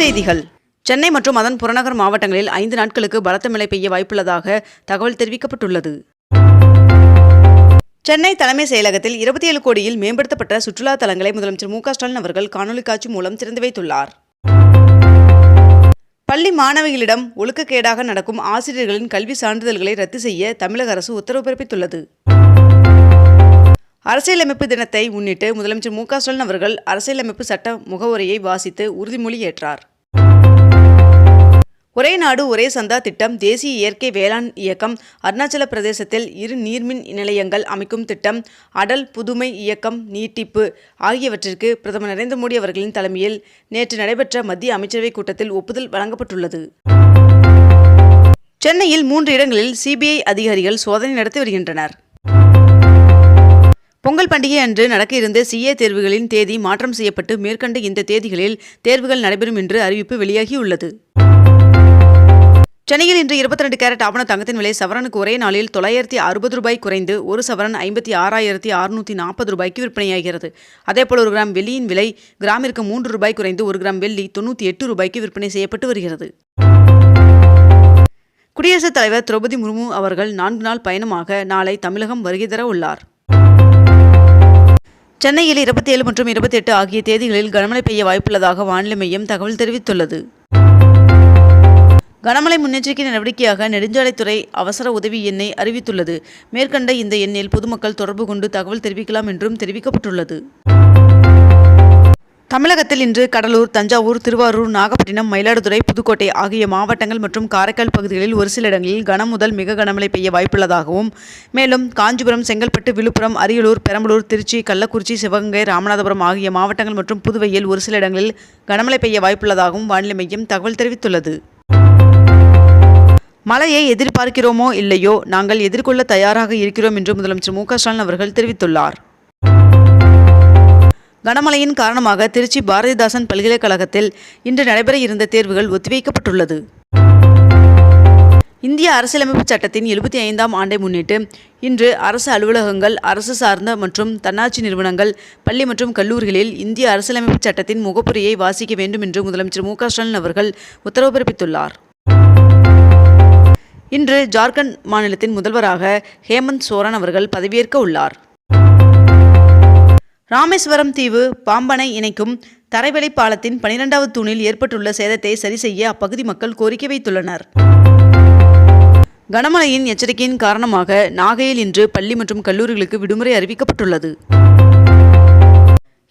செய்திகள். சென்னை மற்றும் அதன் புறநகர் மாவட்டங்களில் ஐந்து நாட்களுக்கு பலத்த மழை பெய்ய வாய்ப்புள்ளதாக தகவல் தெரிவிக்கப்பட்டுள்ளது. சென்னை தலைமை செயலகத்தில் இருபத்தி ஏழு கோடியில் மேம்படுத்தப்பட்ட சுற்றுலா தலங்களை முதலமைச்சர் மு ஸ்டாலின் அவர்கள் காணொலி காட்சி மூலம் திறந்து வைத்துள்ளார். பள்ளி மாணவிகளிடம் ஒழுக்கக்கேடாக நடக்கும் ஆசிரியர்களின் கல்வி சான்றிதழ்களை ரத்து செய்ய தமிழக அரசு உத்தரவு பிறப்பித்துள்ளது. அரசியலமைப்பு தினத்தை முன்னிட்டு முதலமைச்சர் மு ஸ்டாலின் அவர்கள் அரசியலமைப்பு சட்ட முகவுரையை வாசித்து உறுதிமொழி ஏற்றார். ஒரே நாடு ஒரே சந்தா திட்டம் தேசிய இயற்கை வேளாண் இயக்கம் அருணாச்சல பிரதேசத்தில் இரு நீர்மின் நிலையங்கள் அமைக்கும் திட்டம் அடல் புதுமை இயக்கம் நீட்டிப்பு ஆகியவற்றிற்கு பிரதமர் நரேந்திர மோடி அவர்களின் தலைமையில் நேற்று நடைபெற்ற மத்திய அமைச்சரவைக் கூட்டத்தில் ஒப்புதல் வழங்கப்பட்டுள்ளது. சென்னையில் மூன்று இடங்களில் சிபிஐ அதிகாரிகள் சோதனை நடத்தி வருகின்றனர். பொங்கல் பண்டிகை அன்று நடக்க இருந்த சிஏ தேர்வுகளின் தேதி மாற்றம் செய்யப்பட்டு மேற்கண்ட இந்த தேதிகளில் தேர்வுகள் நடைபெறும் என்று அறிவிப்பு வெளியாகியுள்ளது. சென்னையில் இன்று இருபத்தி ரெண்டு கேரட் ஆவண தங்கத்தின் விலை சவரனுக்கு ஒரே நாளில் தொள்ளாயிரத்தி அறுபது ரூபாய் குறைந்து ஒரு சவரன் ஐம்பத்தி ஆறாயிரத்தி அறுநூற்றி நாற்பது ரூபாய்க்கு விற்பனையாகிறது. அதேபோல் ஒரு கிராம் வெள்ளியின் விலை கிராமிற்கு மூன்று ரூபாய் குறைந்து ஒரு கிராம் வெள்ளி தொண்ணூற்றி எட்டு ரூபாய்க்கு விற்பனை செய்யப்பட்டு வருகிறது. குடியரசுத் தலைவர் திரௌபதி முர்மு அவர்கள் நான்கு நாள் பயணமாக நாளை தமிழகம் வருகை தர உள்ளார். சென்னையில் இருபத்தி ஏழு மற்றும் இருபத்தி எட்டு ஆகிய தேதிகளில் கனமழை பெய்ய வாய்ப்புள்ளதாக வானிலை மையம் தகவல் தெரிவித்துள்ளது. கனமழை முன்னெச்சரிக்கை நடவடிக்கையாக நெடுஞ்சாலைத்துறை அவசர உதவி எண்ணை அறிவித்துள்ளது. மேற்கண்ட இந்த எண்ணில் பொதுமக்கள் தொடர்பு கொண்டு தகவல் தெரிவிக்கலாம் என்றும் தெரிவிக்கப்பட்டுள்ளது. தமிழகத்தில் இன்று கடலூர் தஞ்சாவூர் திருவாரூர் நாகப்பட்டினம் மயிலாடுதுறை புதுக்கோட்டை ஆகிய மாவட்டங்கள் மற்றும் காரைக்கால் பகுதிகளில் ஒரு சில இடங்களில் கனம் முதல் மிக கனமழை பெய்ய வாய்ப்புள்ளதாகவும் மேலும் காஞ்சிபுரம் செங்கல்பட்டு விழுப்புரம் அரியலூர் பெரம்பலூர் திருச்சி கள்ளக்குறிச்சி சிவகங்கை ராமநாதபுரம் ஆகிய மாவட்டங்கள் மற்றும் புதுவையில் ஒரு சில இடங்களில் கனமழை பெய்ய வாய்ப்புள்ளதாகவும் வானிலை மையம் தகவல் தெரிவித்துள்ளது. மழையை எதிர்பார்க்கிறோமோ இல்லையோ நாங்கள் எதிர்கொள்ள தயாராக இருக்கிறோம் என்று முதலமைச்சர் மு ஸ்டாலின் அவர்கள் தெரிவித்துள்ளார். கனமழையின் காரணமாக திருச்சி பாரதிதாசன் பல்கலைக்கழகத்தில் இன்று நடைபெற இருந்த தேர்வுகள் ஒத்திவைக்கப்பட்டுள்ளது. இந்திய அரசியலமைப்பு சட்டத்தின் எழுபத்தி ஐந்தாம் ஆண்டை முன்னிட்டு இன்று அரசு அலுவலகங்கள் அரசு சார்ந்த மற்றும் தன்னாட்சி நிறுவனங்கள் பள்ளி மற்றும் கல்லூரிகளில் இந்திய அரசியலமைப்பு சட்டத்தின் முகப்புரையை வாசிக்க வேண்டும் என்று முதலமைச்சர் மு க ஸ்டாலின் அவர்கள் உத்தரவு பிறப்பித்துள்ளார். இன்று ஜார்க்கண்ட் மாநிலத்தின் முதல்வராக ஹேமந்த் சோரன் அவர்கள் பதவியேற்க உள்ளார். ராமேஸ்வரம் தீவு பாம்பனை இணைக்கும் தரைவழி பாலத்தின் பனிரெண்டாவது தூணில் ஏற்பட்டுள்ள சேதத்தை சரி செய்ய அப்பகுதி மக்கள் கோரிக்கை வைத்துள்ளனர். கனமழையின் எச்சரிக்கையின் காரணமாக நாகையில் இன்று பள்ளி மற்றும் கல்லூரிகளுக்கு விடுமுறை அறிவிக்கப்பட்டுள்ளது.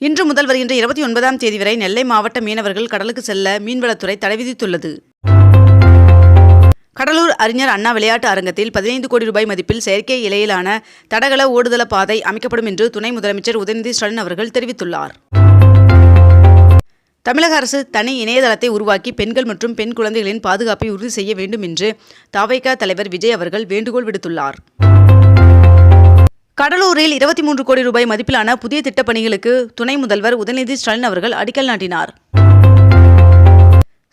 இன்று முதல் வருகின்ற இருபத்தி ஒன்பதாம் தேதி வரை நெல்லை மாவட்ட மீனவர்கள் கடலுக்கு செல்ல மீன்வளத்துறை தடை விதித்துள்ளது. கடலூர் அறிஞர் அண்ணா விளையாட்டு அரங்கத்தில் பதினைந்து கோடி ரூபாய் மதிப்பில் செயற்கை இலையிலான தடகள ஓடுதள பாதை அமைக்கப்படும் என்று துணை முதலமைச்சர் உதயநிதி ஸ்டாலின் அவர்கள் தெரிவித்துள்ளார். தமிழக அரசு தனி இணையதளத்தை உருவாக்கி பெண்கள் மற்றும் பெண் குழந்தைகளின் பாதுகாப்பை உறுதி செய்ய வேண்டும் என்று தாவைக்கா தலைவர் விஜய் அவர்கள் வேண்டுகோள் விடுத்துள்ளார். கடலூரில் இருபத்தி மூன்று கோடி ரூபாய் மதிப்பிலான புதிய திட்டப்பணிகளுக்கு துணை முதல்வர் உதயநிதி ஸ்டாலின் அவர்கள் அடிக்கல் நாட்டினார்.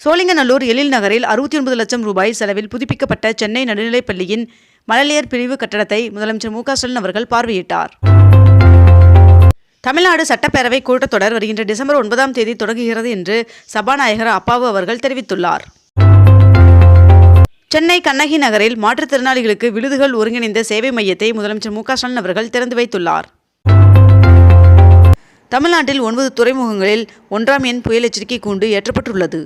சோழிங்கநல்லூர் எழில் நகரில் அறுபத்தி ஒன்பது லட்சம் ரூபாய் செலவில் புதுப்பிக்கப்பட்ட சென்னை நடுநிலைப் பள்ளியின் மழலையர் பிரிவு கட்டடத்தை முதலமைச்சர் மு ஸ்டாலின் அவர்கள் பார்வையிட்டார். தமிழ்நாடு சட்டப்பேரவை கூட்டத்தொடர் வருகின்ற டிசம்பர் ஒன்பதாம் தேதி தொடங்குகிறது என்று சபாநாயகர் அப்பாவு அவர்கள் தெரிவித்துள்ளார். சென்னை கண்ணகி நகரில் மாற்றுத்திறனாளிகளுக்கு விழுதுகள் ஒருங்கிணைந்த சேவை மையத்தை முதலமைச்சர் மு ஸ்டாலின் அவர்கள் திறந்து வைத்துள்ளார். தமிழ்நாட்டில் ஒன்பது துறைமுகங்களில் ஒன்றாம் எண் புயல் எச்சரிக்கை கூண்டு ஏற்றப்பட்டுள்ளது.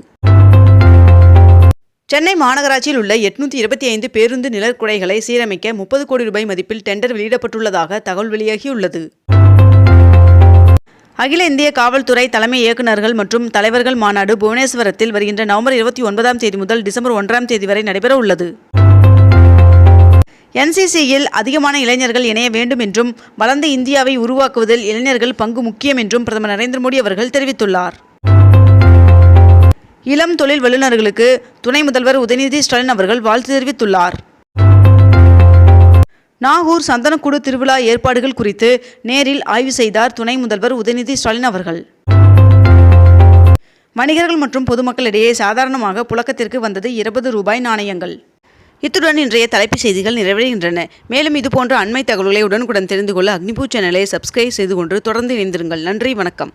சென்னை மாநகராட்சியில் உள்ள எட்நூத்தி இருபத்தி ஐந்து பேருந்து நிழற்குடைகளை சீரமைக்க முப்பது கோடி ரூபாய் மதிப்பில் டெண்டர் வெளியிடப்பட்டுள்ளதாக தகவல் வெளியாகியுள்ளது. அகில இந்திய காவல்துறை தலைமை இயக்குநர்கள் மற்றும் தலைவர்கள் மாநாடு புவனேஸ்வரத்தில் வருகின்ற நவம்பர் இருபத்தி ஒன்பதாம் தேதி முதல் டிசம்பர் ஒன்றாம் தேதி வரை நடைபெற உள்ளது என்சிசியில் அதிகமான இளைஞர்கள் இணைய வேண்டும் என்றும் வளர்ந்த இந்தியாவை உருவாக்குவதில் இளைஞர்கள் பங்கு முக்கியம் என்றும் பிரதமர் நரேந்திர மோடி அவர்கள் தெரிவித்துள்ளார். இளம் தொழில் வல்லுநர்களுக்கு துணை முதல்வர் உதயநிதி ஸ்டாலின் அவர்கள் வாழ்த்து தெரிவித்துள்ளார். நாகூர் சந்தனக்கூடு திருவிழா ஏற்பாடுகள் குறித்து நேரில் ஆய்வு செய்தார் துணை முதல்வர் உதயநிதி ஸ்டாலின் அவர்கள். வணிகர்கள் மற்றும் பொதுமக்களிடையே சாதாரணமாக புழக்கத்திற்கு வந்தது இருபது ரூபாய் நாணயங்கள். இத்துடன் இன்றைய தலைப்புச் செய்திகள் நிறைவடைகின்றன. மேலும் இதுபோன்ற அண்மை தகவல்களை உடனுக்குடன் தெரிந்து கொள்ள அக்னிபூ சேனலை சப்ஸ்கிரைப் செய்து கொண்டு தொடர்ந்து இணைந்திருங்கள். நன்றி வணக்கம்.